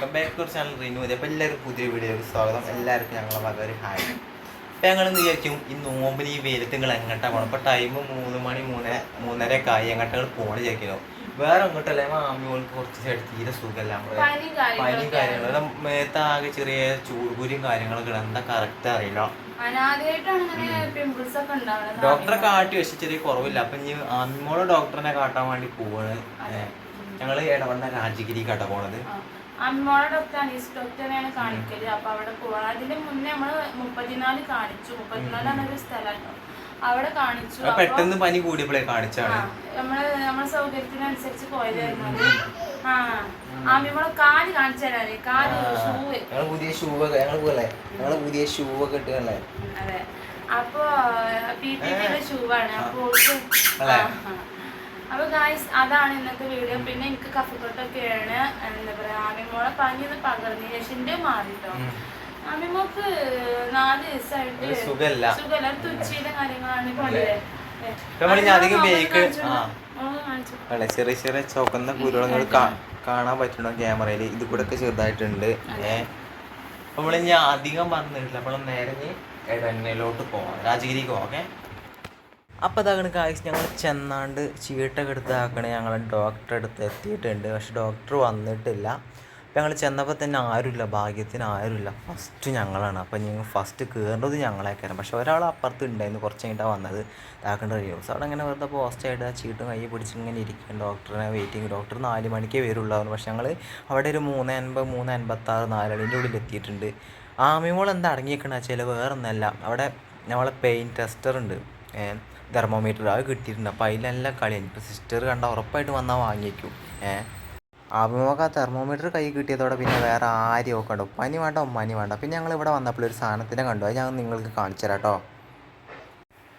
Welcome back to channel Renew അപ്പോൾ എല്ലാവർക്കും പുതിയ വീഡിയോയ്ക്ക് സ്വാഗതം. എല്ലാവർക്കും ഞങ്ങളെ വളരെ ഒരു ഹായ്. അപ്പം ഞങ്ങൾ വിചാരിക്കും ഈ നോമ്പിന് ഈ വെയിലത്ത് നിങ്ങൾ എങ്ങോട്ടാ പോകണം ഇപ്പോൾ ടൈം മൂന്ന് മണി മൂന്ന് മൂന്നര ഒക്കെ ആയി എങ്ങോട്ടാണ് പോകണം വിചാരിക്കുന്നു വേറെ എങ്ങോട്ടല്ല? മാമികൾക്ക് കുറച്ച് സൈഡ് തീരെ സുഖമല്ല നമ്മൾ പനിയും കാര്യങ്ങളും. മേത്ത് ആകെ ചെറിയ ചൂടുപൂരിയും കാര്യങ്ങളൊക്കെ. എന്താ കറക്റ്റ് അറിയില്ല. ഡോക്ടറെ കാട്ടി വെച്ച് ചെറിയ കുറവില്ല. അപ്പൊ ഇനി അമ്മോളെ ഡോക്ടറിനെ കാട്ടാൻ വേണ്ടി പോവാണ്. ഞങ്ങൾ ഇടവണ്ണ രാജഗിരി കട പോണത് അമ്മോടെ ഡോക്ടർ അനീസ് ഡോക്ടറിനെയാണ് കാണിക്കൽ. അപ്പൊ അവിടെ പോകണം അതിന് മുന്നേ നമ്മൾ മുപ്പത്തിനാല് കാണിച്ചു. മുപ്പത്തിനാലാണ് ഒരു സ്ഥലം. അവിടെ കാണിച്ചു. പെട്ടെന്ന് പനി കൂടിയപ്പോഴേ കാണിച്ചാണ്. നമ്മൾ നമ്മളെ സൗകര്യത്തിനനുസരിച്ച് പോയതായിരുന്നു ആ ആമിമോളെ കാൽ കാണിച്ചു കാൽ പുതിയ ഷൂ. ഒക്കെ ഞങ്ങൾ പോലെ ഞങ്ങൾ പുതിയ ഷൂ ഒക്കെ ഇട്ടല്ലേ അതെ. അപ്പൊ പി പി പിയുടെ ഷൂ ആണ് അപ്പൊ ഓൾക്ക് അല്ലേ? ആ, ആ. അപ്പൊ ഗായ്സ് അതാണ് ഇന്നത്തെ വീഡിയോ പിന്നെ എനിക്ക് കഫക്കെട്ടൊക്കെയാണ് എന്താ പറയുക ആമിമോളെ പനി ഒന്ന് പകർന്നു ശേഷിന്റെ മാറിട്ടോ. ആമിമോക്ക് നാല് ദിവസമായിട്ട് സുഖമല്ല തുച്ചിയുടെ കാര്യങ്ങളാണ് കാണിച്ചു ചെറിയ ചെറിയ ചുവക്കുന്ന കുരുളങ്ങൾ കാണാൻ പറ്റണം ക്യാമറയിൽ ഇത് കൂടെ ഒക്കെ ചെറുതായിട്ടുണ്ട്. ഏഹ് നമ്മൾ ഇനി അധികം പറഞ്ഞിട്ടില്ല നമ്മൾ നേരെ ഇനി എടന്നയിലോട്ട് പോവാം. രാജഗിരിക്ക് പോവാം. ഓക്കെ? അപ്പോൾ അതാണ് കാഴ്ച ഞങ്ങൾ ചെന്നാണ്ട് ചീട്ടൊക്കെ എടുത്താക്കണേ ഞങ്ങൾ ഡോക്ടറെ അടുത്ത് എത്തിയിട്ടുണ്ട്. പക്ഷെ ഡോക്ടർ വന്നിട്ടില്ല. അപ്പം ഞങ്ങൾ ചെന്നപ്പോൾ തന്നെ ആരുമില്ല. ഭാഗ്യത്തിന് ആരുമില്ല. ഫസ്റ്റ് ഞങ്ങളാണ്. അപ്പം ഞങ്ങൾ ഫസ്റ്റ് കയറേണ്ടത് ഞങ്ങളേക്കാരം പക്ഷെ ഒരാൾ അപ്പുറത്ത് ഉണ്ടായിരുന്നു. കുറച്ച് കഴിഞ്ഞിട്ടാണ് വന്നത്. ഇതാക്കേണ്ട റിവ്യൂസ് അവിടെ അങ്ങനെ വെറുതെ പോസ്റ്റായിട്ട് ആ ചീട്ടും കൈ പിടിച്ച് ഇങ്ങനെ ഇരിക്കും ഡോക്ടറിനെ വെയിറ്റിംഗ് ഡോക്ടർ നാല് മണിക്കേ വരുള്ളൂ പക്ഷെ ഞങ്ങൾ അവിടെ ഒരു മൂന്ന് അൻപത് മൂന്ന് അൻപത്താറ് നാലണിന്റെ ഉള്ളിൽ എത്തിയിട്ടുണ്ട്. ആമിമോൾ എന്താ അടങ്ങിയേക്കണ? വെച്ചാൽ വേറെ ഒന്നല്ല അവിടെ നമ്മളെ പെയിൻ ടെസ്റ്റർ ഉണ്ട്. തെർമോമീറ്റർ അത് കിട്ടിയിട്ടുണ്ട്. അപ്പോൾ അതിലെല്ലാം കളിയാണ് ഇപ്പോൾ സിസ്റ്റർ കണ്ട ഉറപ്പായിട്ട് വന്നാൽ വാങ്ങിക്കും ഏഹ് ആ തെർമോമീറ്റർ കൈ കിട്ടിയതോടെ പിന്നെ വേറെ ആരെയും ഒക്കെ ഉണ്ടോ പനി വേണ്ട ഉമ്മാനി വേണ്ട. പിന്നെ ഞങ്ങൾ ഇവിടെ വന്നപ്പോൾ ഒരു സാധനത്തിനെ കണ്ടു. അത് ഞാൻ നിങ്ങൾക്ക് കാണിച്ചു തരാം കേട്ടോ.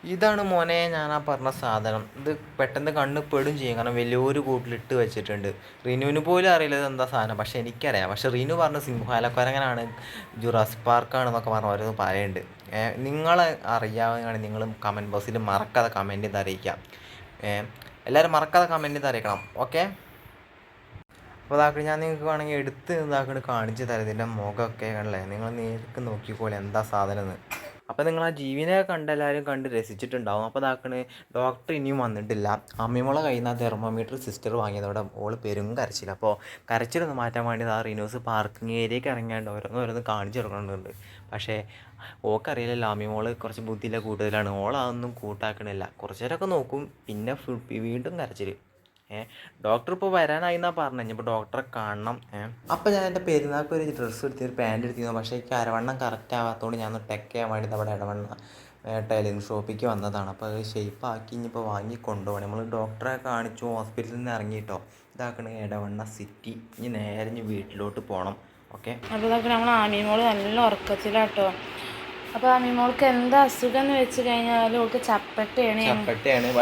ഇതാണ് മോനെ ഞാൻ ആ പറഞ്ഞ സാധനം. ഇത് പെട്ടെന്ന് കണ്ണ് പെടും ചെയ്യും. കാരണം വലിയൊരു കൂട്ടിലിട്ട് വെച്ചിട്ടുണ്ട്. റിനുവിന് പോലും അറിയില്ല ഇത് എന്താ സാധനം. പക്ഷെ എനിക്കറിയാം. പക്ഷെ റിനു പറഞ്ഞ സിംഹാലക്കൊരങ്ങനാണ്. ജുറാസ് പാർക്കാണ് എന്നൊക്കെ പറഞ്ഞ ഓരോന്ന് പറയുന്നുണ്ട് നിങ്ങൾ അറിയാവുന്നതാണ് നിങ്ങൾ കമന്റ് ബോക്സിൽ മറക്കാതെ കമന്റ് ചെയ്ത് അറിയിക്കാം. എല്ലാവരും മറക്കാതെ കമന്റ് ചെയ്ത് അറിയിക്കണം. ഓക്കെ? അപ്പോൾ ഇതാക്കി ഞാൻ നിങ്ങൾക്ക് വേണമെങ്കിൽ എടുത്ത് ഇതാക്കി കാണിച്ച് തരാം. ഇതിന്റെ മുഖമൊക്കെ കണ്ടല്ലേ? നിങ്ങൾ നേരിട്ട് നോക്കിക്കോളെ എന്താ സാധനം എന്ന് അപ്പോൾ നിങ്ങൾ ആ ജീവിനെ കണ്ട് എല്ലാവരും കണ്ട് രസിച്ചിട്ടുണ്ടാവും. അപ്പോൾ ഇതാക്കണ് ഡോക്ടർ ഇനിയും വന്നിട്ടില്ല. അമ്മിമുള കയ്യിൽ നിന്ന് ആ തെർമോമീറ്റർ സിസ്റ്റർ വാങ്ങിയതോടെ ഓൾ പെരും കരച്ചില്ല അപ്പോൾ കരച്ചിലൊന്ന് മാറ്റാൻ വേണ്ടി ആ റിനോസ് പാർക്കിംഗ് ഏരിയയ്ക്ക് ഇറങ്ങിയാണ്ട് ഓരോന്ന് ഓരോന്ന് കാണിച്ചു കൊടുക്കുന്നുണ്ട് പക്ഷേ ഓക്കറിയില്ലല്ലോ അമ്മിമോൾ കുറച്ച് ബുദ്ധിയില്ല കൂടുതലാണ്. ഓളതൊന്നും കൂട്ടാക്കണില്ല. കുറച്ചേരൊക്കെ നോക്കും. പിന്നെ ഫുൾ വീണ്ടും കരച്ചിൽ ഏഹ് ഡോക്ടർ ഇപ്പോൾ വരാനായി എന്നാ പറഞ്ഞു ഇനിയിപ്പോൾ ഡോക്ടറെ കാണണം ഏഹ് അപ്പോൾ ഞാൻ എന്റെ പെരുന്നാൾക്ക് ഒരു ഡ്രസ്സ് എടുത്തി ഒരു പാന്റ് എടുത്തിരുന്നു. പക്ഷേ എനിക്ക് അരവണ്ണം കറക്റ്റ് ആവാത്തതുകൊണ്ട് ഞാൻ ഒന്ന് ടെക്ക് ചെയ്യാൻ വേണ്ടി അവിടെ ഇടവണ്ണ ടൈലിംഗ് ഷോപ്പിലേക്ക് വന്നതാണ്. അപ്പോൾ അത് ഷേപ്പ് ആക്കി ഇനിയിപ്പോൾ വാങ്ങി കൊണ്ടുപോകണം. നമ്മൾ ഡോക്ടറെ കാണിച്ചു ഹോസ്പിറ്റലിൽ നിന്ന് ഇറങ്ങിയിട്ടോ ഇതാക്കണ ഇടവണ്ണ സിറ്റി ഇനി നേരെ ഇനി വീട്ടിലോട്ട് പോകണം ഓക്കെ? അപ്പോൾ ഇതൊക്കെ നമ്മൾ ആമിമോൾ നല്ല ഉറക്കത്തിലാട്ടോ. അപ്പോൾ ആമിമോൾക്ക് എന്താ അസുഖം എന്ന് വെച്ച് കഴിഞ്ഞാൽ ഓൾക്ക് ചപ്പട്ടയാണ്. ചപ്പട്ടയാണ്.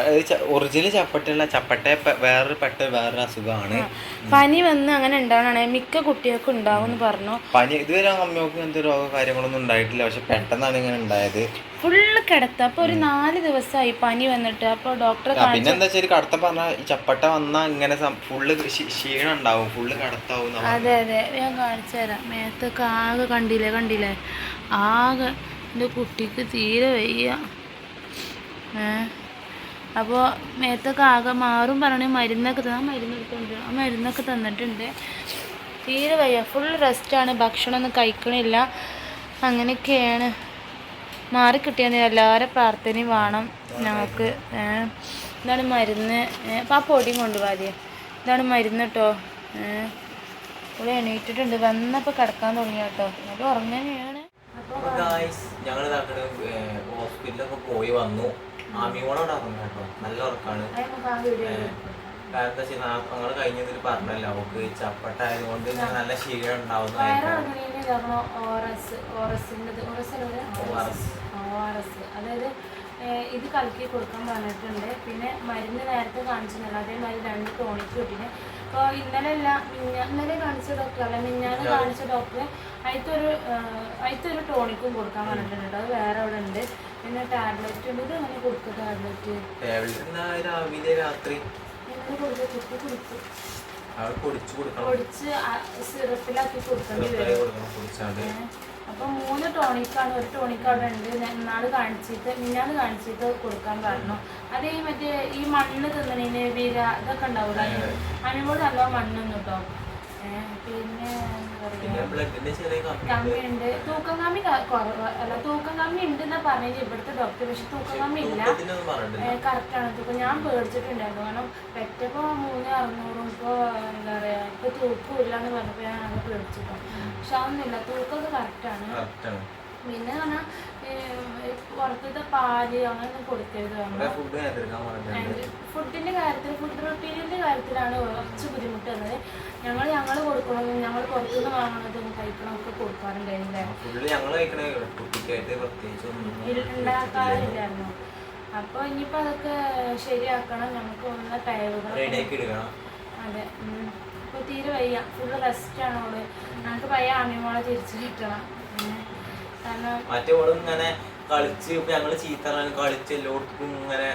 ഒറിജിനൽ ചപ്പട്ടയുള്ള ചപ്പട്ട വേറൊരു പെട്ട വേറൊരു അസുഖമാണ്. പനി വന്ന് അങ്ങനെ ഉണ്ടാവണേ മിക്ക കുട്ടികൾക്കും ഉണ്ടാവും എന്ന് പറഞ്ഞു. പനി ഇതുവരെ അമ്മയ്ക്ക് ഇങ്ങനത്തെ രോഗ കാര്യങ്ങളൊന്നും ഉണ്ടായിട്ടില്ല. പക്ഷെ പെട്ടെന്നാണ് ഇങ്ങനെ ഉണ്ടായത്. ഫുള്ള് കിടത്ത. അപ്പൊ ഒരു നാല് ദിവസമായി പനി വന്നിട്ട്. അപ്പൊ ഡോക്ടറെ പിന്നെ എന്താ വെച്ചാൽ കടത്ത പറഞ്ഞ ഈ ചപ്പട്ട വന്നാ ഇങ്ങനെ ഫുള്ള് ക്ഷീ- ക്ഷീണം ഉണ്ടാവും. ഫുള്ള് കടത്താവും അതെ അതെ. ഞാൻ കാണിച്ചു തരാം. മേത്തൊക്കെ ആകെ കണ്ടില്ലേ കണ്ടില്ലേ? ആകെ എന്റെ കുട്ടിക്ക് തീരെ വയ്യ. അപ്പോൾ മേത്തൊക്കെ ആകെ മാറും പറഞ്ഞ് മരുന്നൊക്കെ തന്നെ മരുന്ന് ആ മരുന്നൊക്കെ തന്നിട്ടുണ്ട്. തീരെ വയ്യ. ഫുൾ റെസ്റ്റാണ് ഭക്ഷണമൊന്നും കഴിക്കണില്ല. അങ്ങനെയൊക്കെയാണ്. മാറിക്കിട്ടിയാൽ എല്ലാവരും പ്രാർത്ഥനയും വേണം ഞങ്ങൾക്ക്. ഇതാണ് മരുന്ന്. അപ്പം ആ പൊടിയും കൊണ്ടുപോകാതെ ഇതാണ് മരുന്ന് കേട്ടോ ഇവിടെ എണീറ്റിട്ടുണ്ട്. വന്നപ്പോൾ കിടക്കാൻ തുടങ്ങിയ കേട്ടോ അത് ഉറങ്ങനെയാണ് ഞങ്ങൾ ഹോസ്പിറ്റലൊക്കെ പോയി വന്നു ആമിയോളോട് ഉറങ്ങും കേട്ടോ നല്ല ഉറക്കാണ് കാരണം എന്താ വെച്ചാൽ ഞങ്ങൾ കഴിഞ്ഞതിൽ പറഞ്ഞല്ലോ അവക്ക് ചപ്പട്ട ആയതുകൊണ്ട് നല്ല ക്ഷീണം ഉണ്ടാവുന്ന അതായത് ഇത് കലക്കി കൊടുക്കാൻ പറഞ്ഞിട്ടുണ്ട്. പിന്നെ മരുന്ന് നേരത്തെ കാണിച്ചിട്ടുണ്ട് അതേമാതിരി രണ്ട് ടോണിക്ക് കിട്ടിന് അപ്പോൾ ഇന്നലെ അല്ല ഇന്നലെ കാണിച്ച ഡോക്ടർ അല്ല മിഞ്ഞാന്ന് കാണിച്ച ഡോക്ടർ അതിലത്തൊരു അതിലത്തൊരു ടോണിക്കും കൊടുക്കാൻ പറഞ്ഞിട്ടുണ്ട്. അത് വേറെ അവിടെ ഉണ്ട്. പിന്നെ ടാബ്ലറ്റ് ഉണ്ട്. ഇത് അങ്ങനെ കൊടുക്കുക ടാബ്ലറ്റ് രാവിലെ രാത്രി? പൊടിച്ചു സിറപ്പിലാക്കി കൊടുക്കേണ്ടി വരും. കൊടുക്കണം പൊടിച്ചാണ്ട് ഏ, അപ്പൊ മൂന്ന് ടോണിക്കാണ് ഒരു ടോണിക്ക് അവിടെ ഉണ്ട്. ഞാൻ കാണിച്ചിട്ട് മിന്നാട് കാണിച്ചിട്ട് കൊടുക്കാൻ പറഞ്ഞു. അതേ മറ്റേ ഈ മണ്ണ് തിന്നണേന് വീര ഇതൊക്കെ ഉണ്ടാവൂല? അതിനോട് നല്ല മണ്ണൊന്നും കേട്ടോ. പിന്നെ കമ്മിയുണ്ട് തൂക്കം കമ്മി അല്ല തൂക്കം കമ്മി ഉണ്ട്. എന്നാ പറഞ്ഞത് ഇവിടുത്തെ ഡോക്ടർ പക്ഷെ തൂക്കം കമ്മി ഇല്ല. കറക്റ്റാണ് തൂക്കം ഞാൻ പേടിച്ചിട്ടുണ്ടായിരുന്നു. കാരണം പെറ്റപ്പോ മൂന്ന് അറുന്നൂറും ഇപ്പൊ എന്താ പറയാ ഇപ്പൊ തൂക്കം ഇല്ല എന്ന് പറഞ്ഞപ്പോ ഞാൻ അങ്ങനെ പേടിച്ചിട്ടു. പക്ഷെ അതൊന്നുമില്ല. തൂക്കമൊക്കെ കറക്റ്റാണ് പിന്നെ പറഞ്ഞാൽ പുറത്തത്തെ പാൽ അങ്ങനെയൊന്നും കൊടുക്കരുത് ഫുഡിന്റെ കാര്യത്തിൽ ഫുഡ് റൊട്ടീനിന്റെ കാര്യത്തിലാണ് കുറച്ച് ബുദ്ധിമുട്ട് വന്നത് ഞങ്ങൾ ഞങ്ങൾ കൊടുക്കണം ഞങ്ങൾ പുറത്തുനിന്ന് വാങ്ങണതും കഴിക്കണം ഒക്കെ ഫുഡിൽ അപ്പൊ ഉണ്ടാക്കാറില്ലായിരുന്നു ഇനിയിപ്പോൾ അതൊക്കെ ശരിയാക്കണം നമുക്ക് ഒന്ന് ടയറുകൾ അതെ ഇപ്പൊ തീരെ വയ്യ. ഫുള്ള് റെസ്റ്റ് ആണോ ഞങ്ങൾക്ക് പയ്യ ആമിമോളെ തിരിച്ചു കിട്ടണം. മറ്റേ ഓൾ ഇങ്ങനെ കളിച്ച് ഇപ്പൊ ഞങ്ങൾ ചീത്തറാണ് കളിച്ച് എല്ലായിടത്തും ഇങ്ങനെ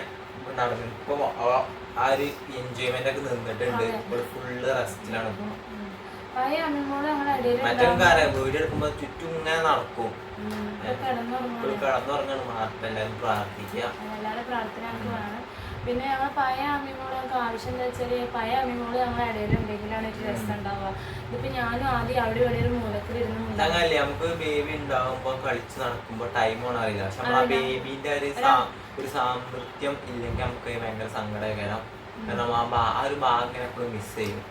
നടന്നു. ഇപ്പൊ ആ- ഒരു എൻജോയ്മെന്റ് ഒക്കെ നിന്നിട്ടുണ്ട്. ഇപ്പോൾ ഫുള്ള് റെസ്റ്റിലാണ് ഇപ്പൊ മറ്റേ കാര്യം വീഡിയോ എടുക്കുമ്പോ ചുറ്റും ഇങ്ങനെ നടക്കും. കിടന്നുറങ്ങണം. കിടന്നുറങ്ങണം. മാത്രം എല്ലാവരും പ്രാർത്ഥിക്കുക പിന്നെ ഞങ്ങൾ പഴയ അമ്മിമോൾ ഞങ്ങൾക്ക് ആവശ്യം എന്താ വെച്ചാൽ പഴയ അമ്മിമോൾ ഞങ്ങളുടെ ഇടയിൽ ഉണ്ടെങ്കിലാണ് ഒരു രസം ഉണ്ടാവുക ഇതിപ്പോ ഞാനും ആദ്യം അവിടെ ഇവിടെ ഒരു മൂലത്തിൽ ഇരുന്ന് നമുക്ക് ബേബി ഉണ്ടാവുമ്പോ കളിച്ച് നടക്കുമ്പോ ടൈം അറിയില്ല പക്ഷെ ബേബിന്റെ ഒരു ഒരു സാമൃത്യം ഇല്ലെങ്കിൽ നമുക്ക് ഭയങ്കര സങ്കടകരം.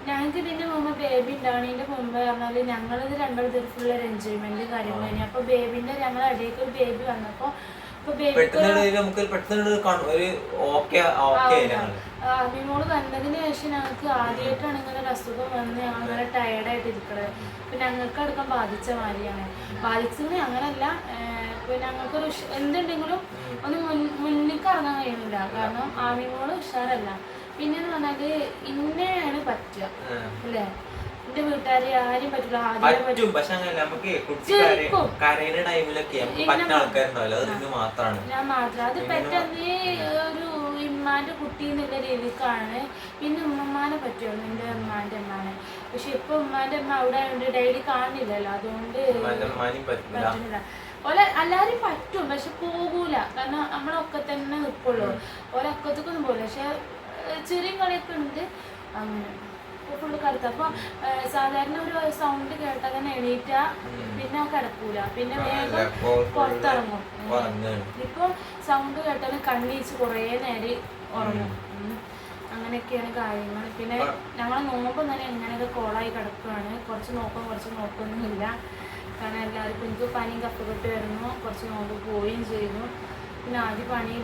ഞങ്ങൾക്ക് ഇതിന്റെ മുമ്പ് ബേബി ഉണ്ടാവണതിന്റെ മുമ്പ് പറഞ്ഞാൽ ഞങ്ങളിത് രണ്ടു ഫുൾ ഒരു എൻജോയ്മെന്റ് കാര്യങ്ങൾ അപ്പൊ ബേബിന്റെ ഞങ്ങളുടെ അടിയൊക്കെ ഒരു ബേബി വന്നപ്പോ പെട്ടെന്ന് നമുക്ക് പെട്ടെന്ന് ഒരു ഓക്കെ ഓക്കെ അഭിമോൾ വന്നതിന് ശേഷം ഞങ്ങൾക്ക് ആദ്യമായിട്ടാണ് ഇങ്ങനെ ഒരു അസുഖം വന്ന് ഞങ്ങൾ ഇങ്ങനെ ടയർഡായിട്ട് ഇരിക്കണത്. പിന്നെ ഞങ്ങൾക്ക് അടക്കം ബാധിച്ച മാതിരിയാണ്. ബാധിച്ചത് അങ്ങനല്ല. ഇപ്പം ഞങ്ങൾക്കൊരു എന്തുണ്ടെങ്കിലും ഒന്ന് മുൻ മുന്നിലേക്ക് ഇറങ്ങാൻ കഴിയുന്നില്ല. കാരണം ആമിമോൾ ഉഷാറല്ല. പിന്നെ എന്ന് പറഞ്ഞാൽ ഇന്നെയാണ് പറ്റുക. അല്ലേ? എന്റെ വീട്ടുകാരെ ആരും പറ്റില്ല പറ്റും പക്ഷെ അങ്ങനെ നമുക്ക് കുട്ടി ചിരിക്കും. കരയുന്ന ടൈമിലൊക്കെ നമുക്ക് പറ്റുന്ന ആൾക്കാരുണ്ടാവില്ല അത് മാത്രാണ്. ഞാൻ മാത്രം. അത് പെട്ടെന്ന് ഒരു ഇമ്മാന്റെ കുട്ടി എന്നുള്ള രീതിക്കാണ് പിന്നെ ഉമ്മമാനെ പറ്റുള്ളൂ എന്റെ ഉമ്മാന്റെ ഉമ്മാനെ. പക്ഷെ ഇപ്പൊ ഉമ്മാന്റെ ഉമ്മ അവിടെ ഉണ്ട് ഡെയിലി കാണില്ലല്ലോ അതുകൊണ്ട് പറ്റുന്നില്ല. ഓലെ എല്ലാരും പറ്റും പക്ഷെ പോകൂല. കാരണം നമ്മളൊക്കെ തന്നെ നിൽക്കുള്ളൂ. ഓലെ ഒക്കത്തേക്കൊന്നും പോകില്ല പക്ഷെ ചെറിയ കളിയൊക്കെ ഉണ്ട് അങ്ങനെ. ഫുള്ള് കറുത്ത. അപ്പൊ സാധാരണ ഒരു സൗണ്ട് കേട്ടാൽ തന്നെ എണീറ്റ പിന്നെ കിടക്കൂല. പിന്നെ വേഗം പുറത്തിറങ്ങും. ഇപ്പൊ സൗണ്ട് കേട്ടാൽ കണ്ണീച്ച് കുറേ നേരം ഉറങ്ങും. അങ്ങനെയൊക്കെയാണ് കാര്യങ്ങൾ പിന്നെ ഞങ്ങൾ നോമ്പ് തന്നെ ഇങ്ങനെയൊക്കെ കോളായി കിടക്കുകയാണ് കുറച്ച് നോക്കും കുറച്ച് നോക്കൊന്നുമില്ല. കാരണം എല്ലാവർക്കും എനിക്ക് പനിയും കപ്പക്കെട്ട് വരുന്നു. കുറച്ച് നോമ്പ് പോവുകയും ചെയ്യുന്നു പിന്നെ ആദ്യം പണിയിൽ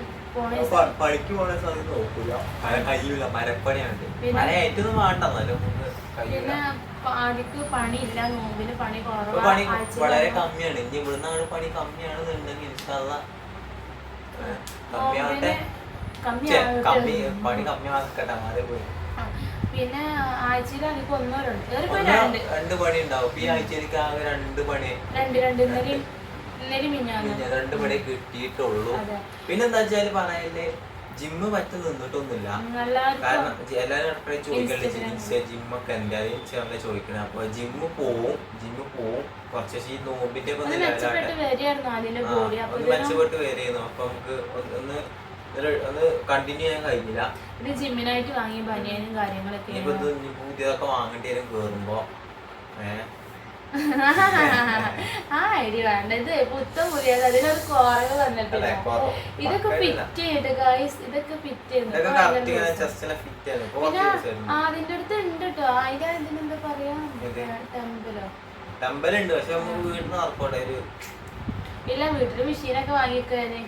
പണിക്ക് പോണ സമയത്ത് നോക്കൂല. മര- കഴിയൂല മരപ്പണിയാണ് പിന്നെ- മര വേണ്ട പിന്നെ ആദ്യക്ക് പണിയില്ല നോമ്പിന് പണി വളരെ കമ്മിയാണ്. ഇനി ഇവിടുന്ന് പണി കമ്മിയാണെന്നുണ്ടെങ്കിൽ ഇൻഷാല്ല കമ്മിയാവട്ടെ. കമ്മിയാകട്ടെ കമ്മി പണി കമ്മിയാക്കട്ടെ മാറി പോയി. പിന്നെ ആഴ്ചയിൽ എനിക്ക് ഒന്നോ രണ്ടോ രണ്ട് പണി ഉണ്ടാവും ഈ ആഴ്ചയിലേക്ക് ആകെ രണ്ട് പണി. രണ്ട് രണ്ട് ഇന്നലെയും പിന്നെ രണ്ട് പണി കിട്ടിയിട്ടുള്ളൂ. അതെ. പിന്നെന്താ വെച്ചാൽ പറയല്ലേ ജിമ്മ് പറ്റ നിന്നിട്ടൊന്നുമില്ല കാരണം എല്ലാവരും ചികിത്സ ജിമ്മൊക്കെ എന്തായാലും ചേർന്ന് ചോദിക്കണേ അപ്പൊ ജിമ്മ് പോവും ജിമ്മ് പോവും. കുറച്ച് ഈ നോമ്പിന്റെ ഒക്കെ ഒന്ന് ഒന്ന് മെച്ചപ്പെട്ട് അപ്പൊ വരെയായിരുന്നു അപ്പൊ നമുക്ക് ഒന്ന് ഒന്ന് കണ്ടിന്യൂ ചെയ്യാൻ കഴിഞ്ഞില്ല. ജിമ്മിനായിട്ട് വാങ്ങിയ ബനിയനും കാര്യങ്ങളൊക്കെ ഇനിയിപ്പോ പുതിയതൊക്കെ വാങ്ങേണ്ടി വരും കേറുമ്പോ. ഏഹ് ആ ഐഡിയ വേണ്ട ഇത് പുത്തം പുതിയത് അതിനൊരു കുറവ് വന്നിട്ടില്ല. ഇതൊക്കെ ഫിറ്റ് ചെയ്ത് ഗൈസ് ഇതൊക്കെ ഫിറ്റ് പിന്നെ അതിന്റെ അടുത്ത് ഉണ്ട് കേട്ടോ അതിന്റെ അതിനെന്താ പറയാ? ടെമ്പിളോ ടെമ്പലുണ്ട് പക്ഷെ നമുക്ക് വീട്ടിൽ നടക്കോട്ടെ. ഇല്ല വീട്ടിൽ മെഷീനൊക്കെ വാങ്ങിക്കാന്.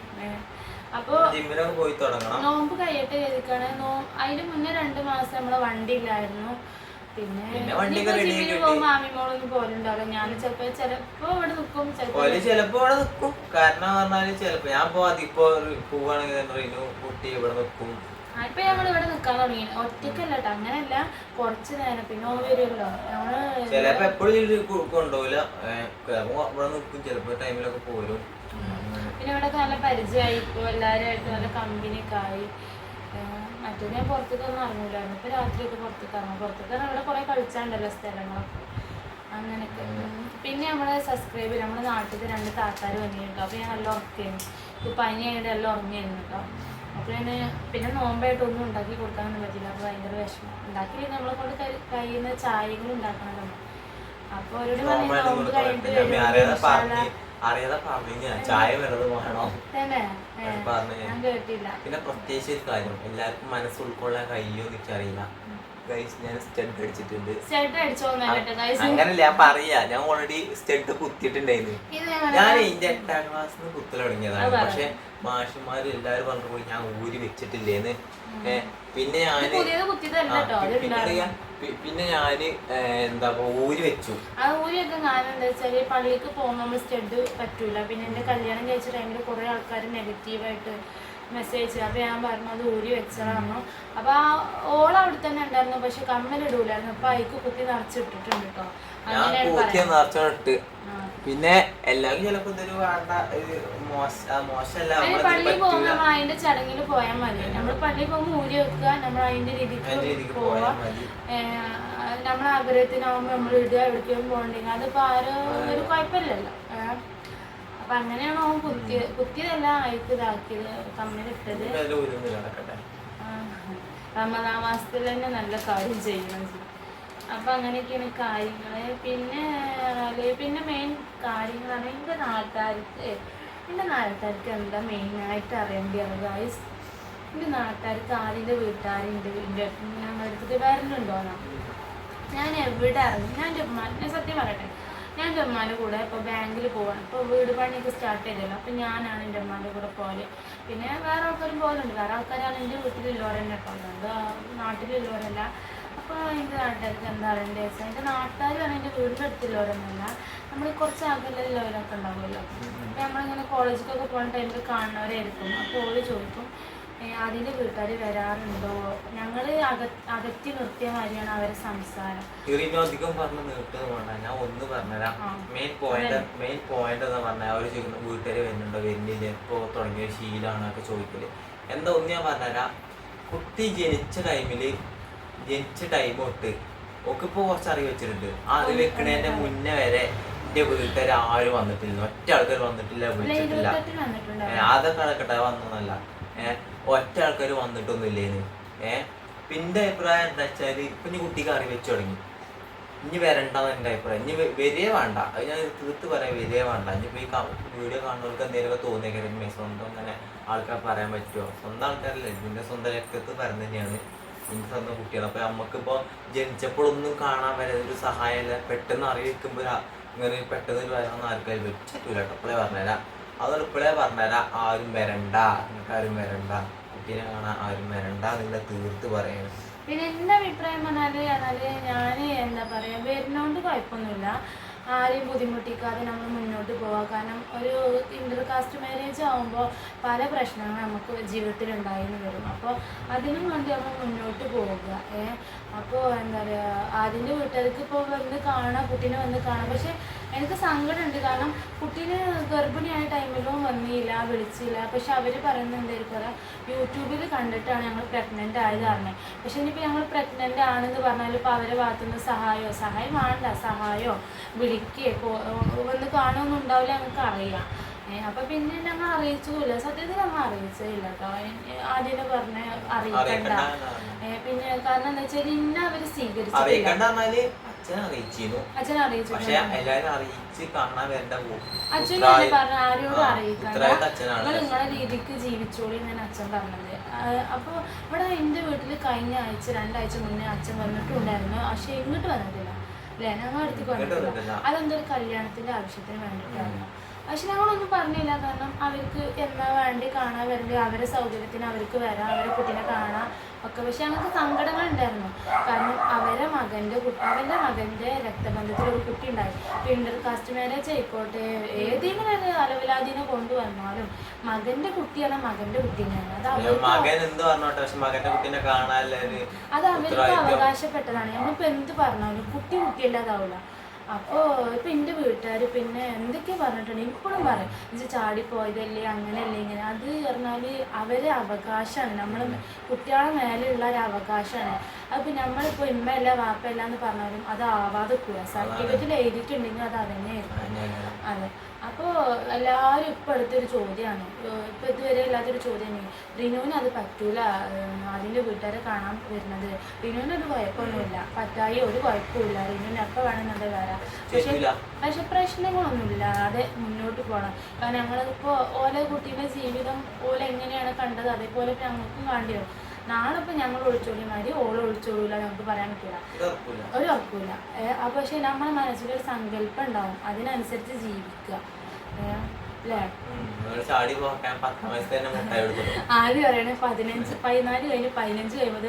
അപ്പൊ ജിമ്മിലൊക്കെ പോയി തുടങ്ങണം. നോമ്പ് കഴിയട്ടെ കരുതിക്കാണ്. നോ അതിന് മുന്നേ രണ്ട് മാസം നമ്മളെ വണ്ടി ഇല്ലായിരുന്നു. പിന്നെ ജിമ്മിന് പോകുമ്പോ പോലുണ്ടാവില്ല ഞാൻ ചിലപ്പോ ചിലപ്പോ ഇവിടെ നിൽക്കും ചിലപ്പോ ഓൽ ചിലപ്പോ ഇവിടെ നിക്കും. കാരണം പറഞ്ഞാൽ ചിലപ്പോ ഞാൻ ഇപ്പൊ അതിപ്പോ പോവാണെങ്കിൽ റീനു കുട്ടി ഇവിടെ നിൽക്കും ഇപ്പൊ ഞങ്ങൾ ഇവിടെ നിക്കാൻ തുടങ്ങി. ഒറ്റക്കല്ല കേട്ടോ അങ്ങനെയല്ല. കുറച്ച് നേരം പിന്നെ ഓ വരുമല്ലോ ഞങ്ങൾ ചിലപ്പോ എപ്പോഴും കൊണ്ടുപോകില്ല ഇവിടെ നിൽക്കും ചിലപ്പോ ടൈമിലൊക്കെ പോരും. പിന്നെ ഇവിടെ നല്ല പരിചയമായി. ഇപ്പൊ എല്ലാരും ആയിട്ട് നല്ല കമ്പനിയൊക്കെ ആയി. മറ്റേത് ഞാൻ പുറത്തേക്കൊന്നും ഇറങ്ങൂലായിരുന്നു. ഇപ്പൊ രാത്രിയൊക്കെ പുറത്തേക്ക് ഇറങ്ങും. പുറത്തേക്ക് ഇറങ്ങാൻ ഇവിടെ കുറെ കളിച്ചാണ്ടല്ലോ സ്ഥലങ്ങളൊക്കെ. അങ്ങനെയൊക്കെ. പിന്നെ നമ്മളെ സബ്സ്ക്രൈബ് നമ്മുടെ നാട്ടിൽ രണ്ട് താത്താർ വന്നിട്ടുണ്ടോ അപ്പോൾ ഞാൻ നല്ല ഉറക്കായിരുന്നു ഇപ്പോൾ പനിയായിട്ട് എല്ലാം ഉറങ്ങിയായിരുന്നു കേട്ടോ. അപ്പോൾ ഞാൻ പിന്നെ നോമ്പായിട്ട് ഒന്നും ഉണ്ടാക്കി കൊടുക്കാനൊന്നും പറ്റില്ല. അപ്പോൾ ഭയങ്കര വിഷമം. ഉണ്ടാക്കി നമ്മളെ കൊണ്ട് കൈ- കഴിയുന്ന ചായകളും ഉണ്ടാക്കണം നമ്മൾ അപ്പോൾ അവരോട് പറഞ്ഞു നോമ്പ് കഴിഞ്ഞിട്ട് അറിയാതെ പറഞ്ഞ് ചായ വരത് വേണോ? ഞാൻ പറഞ്ഞു പിന്നെ പ്രത്യേകിച്ച് ഒരു കാര്യം. എല്ലാവർക്കും മനസ്സ് ഉൾക്കൊള്ളാൻ കഴിയുമോ എന്ന് എനിക്കറിയില്ല ഗൈസ് ഞാൻ സ്റ്റഡ് അടിച്ചിട്ടുണ്ട്. അങ്ങനല്ല ഞാൻ പറയാ. ഞാൻ ഓൾറെഡി സ്റ്റഡ് കുത്തിയിട്ടുണ്ടായിരുന്നു. ഞാൻ എന്റെ ഇതിന്റെ എട്ടാം ക്ലാസ് കുത്തൽ തുടങ്ങിയതാണ് പക്ഷെ മാഷന്മാര് എല്ലാരും പറഞ്ഞു പോയി ഞാൻ ഊരി വെച്ചിട്ടില്ലേന്ന്. പിന്നെ ഞാൻ പുതിയത് പിന്നെ ഞാൻ- എന്താ ഊരി വെച്ചു. ആ ഊരിയൊക്കെ കാരണം എന്താ വെച്ചാൽ പള്ളിക്ക് പോകുമ്പോൾ നമ്മൾ സ്റ്റഡ് പറ്റൂല. പിന്നെ എന്റെ കല്യാണം കഴിച്ച ടൈമിൽ കുറേ ആൾക്കാർ നെഗറ്റീവായിട്ട് മെസ്സേജ് അപ്പോൾ ഞാൻ പറഞ്ഞു അത് ഊരി വെച്ചതാണെന്നു അപ്പോൾ ആ ഓൾ അവിടെ തന്നെ ഉണ്ടായിരുന്നു പക്ഷെ കമ്മലിടൂലായിരുന്നു അപ്പോൾ അതിക്ക് കുത്തി നിറച്ചിട്ടിട്ടുണ്ട് കേട്ടോ അങ്ങനെയാണ്. പിന്നെ എല്ലാവരും ചിലപ്പോ ഇതൊരു മോശമല്ല പള്ളി പോകുമ്പോൾ നമ്മൾ അതിന്റെ ചടങ്ങിൽ പോയാൽ മതി. നമ്മൾ പള്ളി പോകുമ്പോൾ ഊരി വെക്കുക നമ്മൾ അതിന്റെ രീതിക്ക് പോവാ നമ്മളെ ആഗ്രഹത്തിനാവുമ്പോൾ നമ്മൾ ഇടുക എവിടേക്കും പോകണ്ടെങ്കിൽ. അതിപ്പോ ആരും ഒരു കുഴപ്പമില്ലല്ലോ. അപ്പൊ അങ്ങനെയാണ് കുത്തിയ കുത്തിയതല്ല അയക്ക് ഇതാക്കിയത് കമ്മിലിട്ടത് റമദാൻ മാസത്തിൽ തന്നെ നല്ല കാര്യം ചെയ്യണം ചെയ്യും. അപ്പൊ അങ്ങനെയൊക്കെയാണ് കാര്യങ്ങൾ. പിന്നെ പിന്നെ മെയിൻ കാര്യങ്ങളാണ് എന്റെ നാട്ടുകാർക്ക് എന്റെ നാട്ടുകാർക്ക് എന്താ മെയിനായിട്ട് അറിയേണ്ടത് ഗായ്സ് എന്റെ നാട്ടുകാർക്ക് ആദ്യന്റെ വീട്ടുകാരുണ്ട്. എന്റെ ഞങ്ങളുടെ അടുത്ത് വരലുണ്ടോന്നാ ഞാൻ എവിടെ ഇറങ്ങി ഞാൻ എന്റെ സത്യം പറയട്ടെ. ഞാൻ എന്റെ അമ്മാന്റെ കൂടെ ഇപ്പോൾ ബാങ്കിൽ പോവാണ്. ഇപ്പോൾ വീട് പണിയൊക്കെ സ്റ്റാർട്ട് ചെയ്തല്ലോ. അപ്പോൾ ഞാനാണ് എന്റെ അമ്മാന്റെ കൂടെ പോലെ പിന്നെ വേറെ ആൾക്കാരും പോകുന്നുണ്ട് വേറെ ആൾക്കാരാണ് എന്റെ വീട്ടിലുള്ളവരെന്നെ പോകുന്നത് നാട്ടിലുള്ളവരല്ല. അപ്പോൾ എന്റെ നാട്ടുകാർക്ക് എന്താ പറയണ്ടത് വെച്ചാൽ എന്റെ നാട്ടുകാരാണ് എന്റെ വീടിന്റെ അടുത്തുള്ളവരൊന്നുമല്ല. നമ്മൾ കുറച്ച് അകലുള്ളവരൊക്കെ ഉണ്ടാവുമല്ലോ. അപ്പോൾ നമ്മളിങ്ങനെ കോളേജിലൊക്കെ പോകുന്ന ടൈമിൽ കാണുന്നവരായിരിക്കും. അപ്പോൾ ഓര് ചോദിക്കും അതിന്റെ വീട്ടുകാർ വരാറുണ്ടോ? ഞങ്ങൾ അക അകറ്റി നിർത്തിയ മാതിരിയാണ് അവരെ സംസാരം. അധികം പറഞ്ഞ് നിർത്തുന്നത് വേണ്ട. ഞാൻ ഒന്ന് പറഞ്ഞുതരാം മെയിൻ പോയിന്റ് മെയിൻ പോയിന്റ് എന്ന് പറഞ്ഞാൽ അവർ ചോദിക്കുന്നത് വീട്ടുകാർ വരുന്നുണ്ടോ? വരുന്നില്ല. ഇപ്പോ തുടങ്ങിയ ശീലമാണ് ഒക്കെ ചോദിക്കൽ. എന്താ ഒന്ന് ഞാൻ പറഞ്ഞുതരാം കുട്ടി ജനിച്ച ടൈമിൽ ജനിച്ച ടൈം തൊട്ട് ഒക്കെ ഇപ്പൊ കുറച്ച് അറിവ് വെച്ചിട്ടുണ്ട്. അത് വെക്കണേന്റെ മുന്നേ വരെ എന്റെ വീട്ടുകാർ ആരും വന്നിട്ടില്ല. ഒറ്റ ആൾക്കാർ വന്നിട്ടില്ല വിളിച്ചിട്ടില്ല. അതൊക്കെ നടക്കട്ടെ. വന്നതല്ല ഏഹ് ഒറ്റ ആൾക്കാർ വന്നിട്ടൊന്നുമില്ലേന്ന്. ഏഹ് പിന്നെ അഭിപ്രായം എന്താ വെച്ചാൽ ഇപ്പൊ ഇനി കുട്ടിക്ക് അറിവ് വെച്ച് തുടങ്ങി. ഇനി വരണ്ടെന്ന് എന്റെ അഭിപ്രായം. ഇനി വരികയേ വേണ്ട. അത് ഞാൻ തീർത്ത് പറയാം വരികയേ വേണ്ട. ഇനി ഈ വീഡിയോ കാണുന്നവർക്ക് എന്തെങ്കിലുമൊക്കെ തോന്നിയേക്കാം സ്വന്തം അങ്ങനെ ആൾക്കാർ പറയാൻ പറ്റുമോ സ്വന്തം ആൾക്കാരല്ലേ. നിന്റെ സ്വന്തം രക്തത്ത് പറഞ്ഞു തന്നെയാണ് എനിക്ക് സ്വന്തം കുട്ടികൾ. അപ്പൊ നമുക്കിപ്പോ ജനിച്ചപ്പോഴൊന്നും കാണാൻ വരെ ഒരു സഹായമല്ല. പെട്ടെന്ന് അറിയിക്കുമ്പോ ഇങ്ങനെ പെട്ടെന്ന് ഒരു വരാമെന്ന് ആർക്കാരും പറ്റൂല കേട്ടോ അപ്പോഴേ പറഞ്ഞുതരാം. അതുകൊണ്ട് ഇപ്പോഴേ പറഞ്ഞുതരാം ആരും വരണ്ട നിങ്ങൾക്ക് ആരും വരണ്ട കുട്ടീനെ കാണാൻ ആരും വരണ്ട നിങ്ങളെ തീർത്ത് പറയണം. പിന്നെ എന്റെ അഭിപ്രായം പറഞ്ഞാൽ അതായത് ഞാൻ എന്താ പറയാ വരുന്നോണ്ട് കുഴപ്പമൊന്നുമില്ല. ആരെയും ബുദ്ധിമുട്ടിക്കാതെ നമ്മൾ മുന്നോട്ട് പോവാം. കാരണം ഒരു ഇന്റർ കാസ്റ്റ് മാരേജ് ആകുമ്പോൾ പല പ്രശ്നങ്ങൾ നമുക്ക് ജീവിതത്തിൽ ഉണ്ടായിരുന്നു വരും. അപ്പോൾ അതിനും വേണ്ടി നമ്മൾ മുന്നോട്ട് പോവുക ഏ. അപ്പോൾ എന്താ പറയുക അതിന്റെ വീട്ടുകാർക്ക് ഇപ്പോൾ വന്ന് കാണാം കുട്ടീനെ വന്ന് കാണാം. പക്ഷെ എനിക്ക് സങ്കടമുണ്ട്. കാരണം കുട്ടീനെ ഗർഭിണിയായ ടൈമിലും വന്നില്ല വിളിച്ചില്ല. പക്ഷെ അവർ പറയുന്നത് എന്താ യൂട്യൂബിൽ കണ്ടിട്ടാണ് ഞങ്ങൾ പ്രഗ്നന്റ് ആയത് പറഞ്ഞത് പക്ഷെ ഇനിയിപ്പോൾ ഞങ്ങൾ പ്രഗ്നന്റ് ആണെന്ന് പറഞ്ഞാൽ ഇപ്പോൾ അവരെ ഭാഗത്തുനിന്ന് സഹായമോ സഹായം? വേണ്ട. സഹായമോ വിളിക്കുകയോ ഒന്ന് കാണുമൊന്നും ഉണ്ടാവില്ല ഞങ്ങൾക്ക് അറിയാം അപ്പൊ പിന്നെ ഞങ്ങൾ അറിയിച്ചില്ല സത്യത്തിൽ ഞങ്ങൾ അറിയിച്ചില്ല ആദ്യം പറഞ്ഞ അറിയിക്കണ്ട. പിന്നെ കാരണം എന്താ വെച്ചാൽ ഇന്ന അവർ പറഞ്ഞാൽ അച്ഛൻ അറിയിച്ചിരുന്നു അച്ഛൻ പക്ഷെ അറിയിച്ചിട്ടില്ല എല്ലാരും അറിയിച്ച് കാണാൻ വരേണ്ട പോകും അച്ഛൻ പറഞ്ഞ ആരോടും ആ, അറിയിക്കണ്ട. നിങ്ങൾ രീതിക്ക് ജീവിച്ചോളി ഞാൻ അച്ഛൻ പറഞ്ഞത്. അപ്പോൾ ഇവിടെ എന്റെ വീട്ടിൽ കഴിഞ്ഞ ആഴ്ച രണ്ടാഴ്ച മുന്നേ അച്ഛൻ വന്നിട്ടുണ്ടായിരുന്നു. പക്ഷെ ഇങ്ങോട്ട് വന്നിട്ടില്ല. അല്ലേ? ഞങ്ങൾ അടുത്തേക്ക് വന്നിട്ടില്ല. അതെന്തൊരു കല്യാണത്തിന്റെ ആവശ്യത്തിന് വേണ്ടിയിട്ടായിരുന്നു പക്ഷെ ഞങ്ങളൊന്നും പറഞ്ഞില്ല. കാരണം അവർക്ക് എന്നാ വേണ്ടി കാണാൻ വരണ്ടേ അവരെ സൗകര്യത്തിന് അവർക്ക് വരാം. അവരെ കുട്ടീനെ കാണാം. ഒക്കെ. പക്ഷെ ഞങ്ങൾക്ക് സങ്കടങ്ങൾ ഉണ്ടായിരുന്നു. കാരണം അവരെ മകന്റെ കുട്ടി അവന്റെ മകന്റെ രക്തബന്ധത്തിൽ ഒരു കുട്ടി ഉണ്ടായി. ഇന്റർ കാസ്റ്റ് മാരേജ് ആയിക്കോട്ടെ ഏതെങ്കിലും ഒരു അലവിലാദിനെ കൊണ്ടുവന്നാലും മകന്റെ കുട്ടിയാണ് മകന്റെ കുട്ടി അത് അവർക്ക് അത് അവർക്ക്. അവകാശപ്പെട്ടതാണ്. നമ്മളിപ്പോൾ എന്ത് പറഞ്ഞാലും കുട്ടി കുട്ടിയല്ലാതാവില്ല അപ്പോൾ ഇപ്പം എന്റെ വീട്ടുകാർ പിന്നെ എന്തൊക്കെ പറഞ്ഞിട്ടുണ്ട് ഇപ്പോഴും പറയും. ഇത് ചാടിപ്പോയതല്ലേ അങ്ങനെയല്ലേ ഇങ്ങനെ. അത് പറഞ്ഞാൽ അവരെ അവകാശമാണ്. നമ്മൾ കുട്ടികളെ മേലെയുള്ള ഒരു അവകാശമാണ്. അപ്പോൾ നമ്മളിപ്പോൾ ഇമ്മയല്ല വാപ്പയല്ല എന്ന് പറഞ്ഞാലും അത് ആവാതെ കൂടാ സർട്ടിഫിക്കറ്റിൽ എഴുതിയിട്ടുണ്ടെങ്കിൽ അത് അതന്നെ. അതെ. അപ്പോൾ എല്ലാവരും ഇപ്പോൾ അടുത്തൊരു ചോദ്യമാണ് ഇപ്പോൾ ഇതുവരെ ഇല്ലാത്തൊരു ചോദ്യമാണ് റിനുവിന് അത് പറ്റൂല. അതിന്റെ വീട്ടുകാരെ കാണാൻ വരുന്നത്. റിനുവിന് ഒരു കുഴപ്പമൊന്നുമില്ല. പറ്റായി ഒരു കുഴപ്പമില്ല റിനുവിന് എപ്പോൾ വേണമെന്നത് വരാം പക്ഷേ പക്ഷെ പ്രശ്നങ്ങളൊന്നുമില്ല. പ്രശ്നങ്ങളൊന്നുമില്ലാതെ മുന്നോട്ട് പോകണം കാരണം ഞങ്ങളിപ്പോൾ ഓലെ കുട്ടീന്റെ ജീവിതം ഓലെ എങ്ങനെയാണ് കണ്ടത്? അതേപോലെ ഞങ്ങൾക്കും കാണ്ടി വരും. നാളെ ഇപ്പം ഞങ്ങൾ ഒളിച്ചോളി മാതിരി ഓൾ ഒളിച്ചോളൂല നമുക്ക് പറയാൻ പറ്റില്ല. ഒരു ഉറപ്പില്ല. അപ്പോൾ പക്ഷെ നമ്മുടെ മനസ്സിലൊരു സങ്കല്പം ഉണ്ടാവും. അതിനനുസരിച്ച് ജീവിക്കുക. അല്ലേ ആദ്യം പറയണേ പതിനഞ്ച് പതിനാല് കഴിഞ്ഞ് പതിനഞ്ച് കഴിയുമ്പോൾ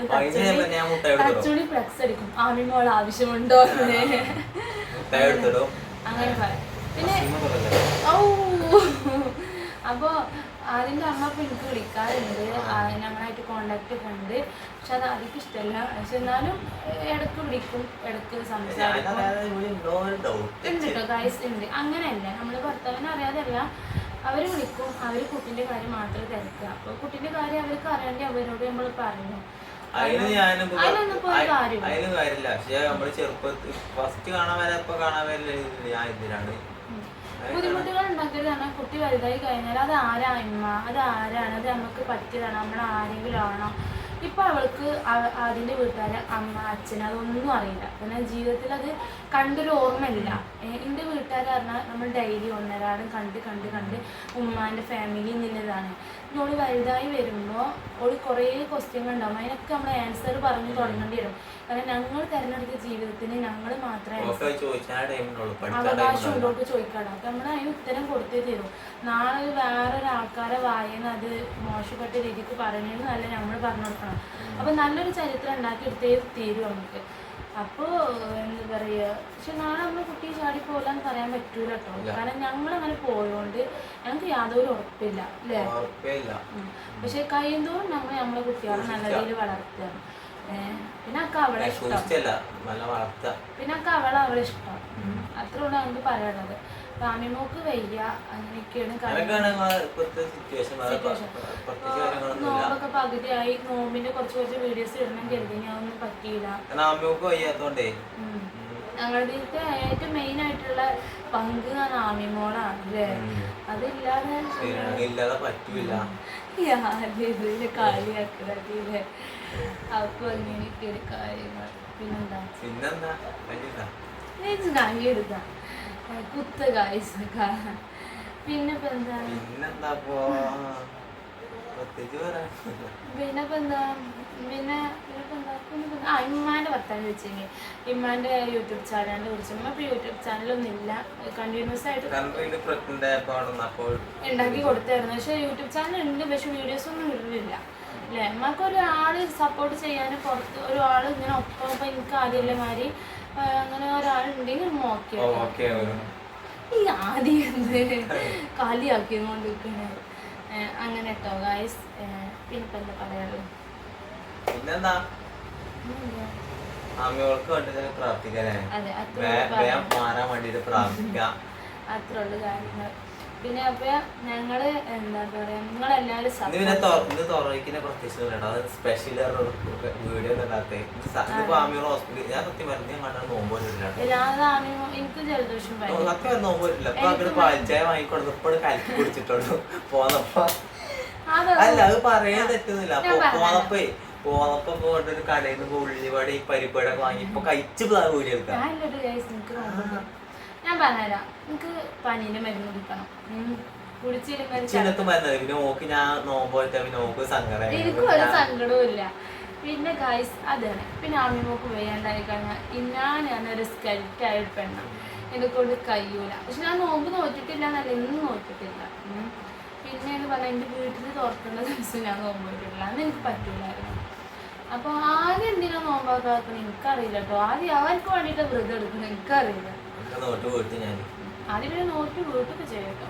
തച്ചുടി ഫ്ലെക്സ് അടിക്കും ആമിമോൾ ആവശ്യമുണ്ടോ അങ്ങനെ പറയാം. പിന്നെ ഓ അപ്പോൾ അതിന്റെ അമ്മ ഇപ്പം എനിക്ക് വിളിക്കാറുണ്ട്. ഞങ്ങളായിട്ട് കോണ്ടാക്ട് ഒക്കെ ഉണ്ട്. പക്ഷെ അത് അതിക്ക് ഇഷ്ടമല്ല പക്ഷെ എന്നാലും ഇടയ്ക്ക് വിളിക്കും ഇടയ്ക്ക് സംസാരിക്കും. ഉണ്ടോ കേട്ടോ ഗൈസ് ഉണ്ട് അങ്ങനെയല്ല. നമ്മൾ ഭർത്താവിനെ അറിയാതല്ല അവർ വിളിക്കും. അവർ കുട്ടീന്റെ കാര്യം മാത്രമേ തിരക്കുക. അപ്പോൾ കുട്ടീന്റെ കാര്യം അവർക്ക് അറിയാണ്ട് അവരോട് നമ്മൾ പറഞ്ഞു അതിന് ഞാനും അതിനും കാര്യമില്ല. പക്ഷെ നമ്മൾ ചെറുപ്പത്തിൽ ഫസ്റ്റ് കാണാൻ വരാ ഇപ്പൊ കാണാൻ വരെ ഞാൻ ഇതിലാണ്. ബുദ്ധിമുട്ടുകൾ ഉണ്ടാക്കരുത് പറഞ്ഞാൽ കുട്ടി വലുതായി കഴിഞ്ഞാൽ അത് ആരാ അമ്മ അത് ആരാണ്? അത് നമുക്ക് പറ്റിയതാണ്. നമ്മൾ ആരെങ്കിലും ആണോ? ഇപ്പൊ അവൾക്ക് അതിന്റെ വീട്ടുകാരെ അമ്മ അച്ഛൻ അതൊന്നും അറിയില്ല. പിന്നെ ജീവിതത്തിൽ അത് കണ്ടൊരു ഓർമ്മയില്ല. എന്റെ വീട്ടുകാർ പറഞ്ഞാൽ നമ്മൾ ഡെയിലി ഒന്നരാടും കണ്ട് കണ്ട് കണ്ട് ഉമ്മാന്റെ ഫാമിലി നിന്നതാണ്. ഓൾ വലുതായി വരുമ്പോൾ ഓൾ കുറേ ക്വസ്റ്റ്യൻ ഉണ്ടാവും. അതിനൊക്കെ നമ്മൾ ആൻസർ പറഞ്ഞു തുടങ്ങേണ്ടി വരും. കാരണം ഞങ്ങൾ തിരഞ്ഞെടുത്ത ജീവിതത്തിന് ഞങ്ങൾ മാത്രമേ അവകാശം ഉണ്ടോട്ട് ചോദിക്കണം അപ്പൊ നമ്മൾ അതിന് ഉത്തരം കൊടുത്തേ തരും. നാളെ വേറൊരാൾക്കാരെ വായന അത് മോശപ്പെട്ട രീതിക്ക് നല്ല നമ്മൾ പറഞ്ഞു കൊടുക്കണം അപ്പൊ നല്ലൊരു ചരിത്രം ഉണ്ടാക്കിയെടുത്തേ തീരും നമുക്ക്? അപ്പോൾ എന്താ പറയുക പക്ഷെ നാളെ നമ്മൾ കുട്ടി ചാടി പോകാന്ന് പറയാൻ പറ്റൂല കേട്ടോ കാരണം ഞങ്ങൾ അങ്ങനെ പോയതുകൊണ്ട് ഞങ്ങൾക്ക് യാതൊരു ഉറപ്പില്ല അല്ലേ. പക്ഷെ കഴിയുന്തോറും നമ്മൾ നമ്മളെ കുട്ടികളെ നല്ല രീതിയിൽ വളർത്തുകയാണ്. പിന്നെ അക്ക അവളെ ഇഷ്ടം. പിന്നെ അക്ക അവളെ അവളെ ഇഷ്ടം. അത്രേ ഉള്ളൂ നമുക്ക് പറയാനുള്ളത്. വയ്യ. അങ്ങനെയൊക്കെയാണ് നോമ്പൊക്കെ പകുതിയായി. നോമ്പിന്റെ കുറച്ച് കുറച്ച് വീഡിയോസ് ഇടണം കരുതി. ഞാൻ ഒന്നും പറ്റിയില്ല. ഞങ്ങളുടെ ഏറ്റവും മെയിൻ ആയിട്ടുള്ള പങ്ക് അല്ലേ അതില്ലാതെ ഇല്ലാതെ പറ്റൂല. ഇതിന് കളിയാക്കില്ലേ അപ്പൊ അങ്ങനെയൊക്കെ ഒരു കാര്യങ്ങൾ പിന്നെന്താ? പിന്നെന്താ? എടുക്കാം. കുത്ത കായ്സ് പിന്നെ എന്താ? എന്താ? ആ വർത്താനം വെച്ചെങ്കിൽ ഇമ്മാന്റെ യൂട്യൂബ് ചാനലിനെ കുറിച്ച് ഇമ്മ യൂട്യൂബ് ചാനലൊന്നും ഇല്ല കണ്ടിന്യൂസ് ആയിട്ട് ഉണ്ടാക്കി കൊടുത്തായിരുന്നു. പക്ഷെ യൂട്യൂബ് ചാനൽ ഉണ്ട് പക്ഷെ വീഡിയോസ് ഒന്നും ഇടുന്നില്ല. അല്ലേ? നമുക്ക് ഒരാൾ സപ്പോർട്ട് ചെയ്യാൻ പുറത്ത് ഒരാൾ ഇങ്ങനെ ഒപ്പം ഇപ്പം എനിക്ക് ആദ്യമല്ലേ മാതിരി അങ്ങനെ ഒരാളുണ്ടെങ്കിൽ നോക്കി ഓക്കെ ഈ ആദ്യം എന്ത്? കാലിയാക്കിക്കൊണ്ടിരിക്കണേ അങ്ങനെ കേട്ടോ ഗായ്സ് പിന്നെ ഇപ്പം എന്താ പറയാനുള്ളത് പിന്നെന്താ? ഒന്നുമില്ല. അമ്മയോൾക്ക് വേണ്ടി പ്രാർത്ഥിക്കാനേ അതെ അത്ര വേഗം മാറാൻ വേണ്ടിട്ട് പ്രാർത്ഥിക്കാം. അത്ര ഉള്ളു കാര്യങ്ങൾ പിന്നെ അപ്പൊ ഞങ്ങൾ എന്താ പറയാ നിങ്ങളെല്ലാവരും എനിക്ക് ജലദോഷം അല്ല അത് പറയാൻ തെറ്റുന്നില്ല. പോന്നപ്പോ പോന്നപ്പോ പോയിട്ട് ഒരു കടയിൽ നിന്ന് ഉള്ളിവടി പരിപ്പടൊക്കെ വാങ്ങി ഇപ്പൊ കഴിച്ച് വീഡിയോ എടുക്കാം. എനിക്ക് ഞാൻ പറഞ്ഞുതരാം. എനിക്ക് പനീന്റെ മരുന്ന് കുടിക്കണം. കുടിച്ചില്ലെങ്കിൽ ഒരു എനിക്കും സങ്കടവും ഇല്ല. പിന്നെ ഗൈസ് അതാണ്. പിന്നെ ആമിമോക്ക് വേണ്ടായി കഴിഞ്ഞാൽ ഞാൻ ഞാനൊരു സ്കെൽറ്റായ ഒരു പെണ്ണ. എന്നെ കൊണ്ട് കഴിയൂല. പക്ഷെ ഞാൻ നോമ്പ് നോറ്റിട്ടില്ല എന്നല്ല ഇന്നും നോറ്റിട്ടില്ല. പിന്നെ എന്ന് പറഞ്ഞാൽ എന്റെ വീട്ടിൽ തുറക്കേണ്ട ദിവസം ഞാൻ നോമ്പ് നോക്കിട്ടില്ല അന്ന് എനിക്ക് പറ്റൂലായിരുന്നു. അപ്പോൾ ആദ്യം എന്തിനാ നോമ്പാക്കാക്കണം എനിക്കറിയില്ല കേട്ടോ ആദ്യം അവർക്ക് വേണ്ടിയിട്ട് വ്രതം എടുക്കുന്നത്? എനിക്കറിയില്ല. നോട്ട് പോയിട്ട് ഞാൻ. ആദ്യം പിന്നെ നോട്ട് വീട്ടൊക്കെ ചെയ്യട്ടോ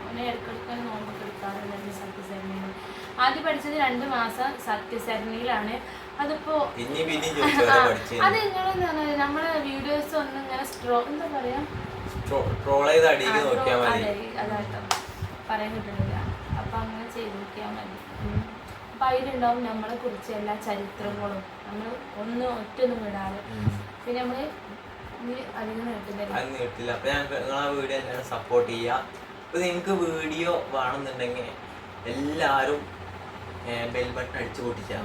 പിന്നെ ഇടയ്ക്കിടയ്ക്ക് നോമ്പൊക്കെ എടുക്കാറുണ്ട് സത്യസരണിയിൽ ആദ്യം പഠിച്ചത് രണ്ട് മാസം സത്യസരണിയിലാണ് അതിപ്പോ അത് എങ്ങനെയാന്ന് നമ്മളെ വീഡിയോസ് ഒന്നും ഇങ്ങനെ സ്ട്രോ എന്താ പറയാ? ട്രോൾ ചെയ്ത് അടിയിൽ നോക്കിയാൽ മതി. അതെ അതാട്ടോ. പറയാൻ കിട്ടുന്നില്ല. അപ്പൊ അങ്ങനെ ചെയ്ത് നോക്കിയാൽ മതി. അപ്പൊ അതിലുണ്ടാവും നമ്മളെ കുറിച്ച് എല്ലാ ചരിത്രങ്ങളും. നമ്മൾ ഒന്ന് ഒറ്റൊന്നും വിടാതെ. പിന്നെ നമ്മൾ അത് നീട്ടില്ല. അപ്പൊ നിങ്ങൾ ആ വീഡിയോ എല്ലാവരും സപ്പോർട്ട് ചെയ്യുക അപ്പൊ നിങ്ങൾക്ക് വീഡിയോ വേണമെന്നുണ്ടെങ്കിൽ എല്ലാരും ബെൽ ബട്ടൺ അടിച്ചു പൊട്ടിച്ചാൽ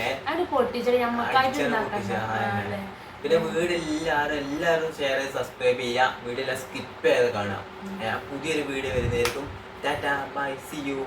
ഏഹ് അത് പൊട്ടിച്ചിട്ട് നമ്മൾക്കായിട്ട് അടിച്ചാൽ ഉണ്ടാക്കണ്ട പൊട്ടിച്ചാ, ആ, അതന്നെ. അതെ. പിന്നെ വീട് എല്ലാവരും ഷെയർ ചെയ്ത് സബ്സ്ക്രൈബ് ചെയ്യുക വീഡിയോ എല്ലാം സ്കിപ്പ് ചെയ്ത് കാണുക ഏ, പുതിയൊരു വീഡിയോ വരുന്നതായിരിക്കും. Tata bye C U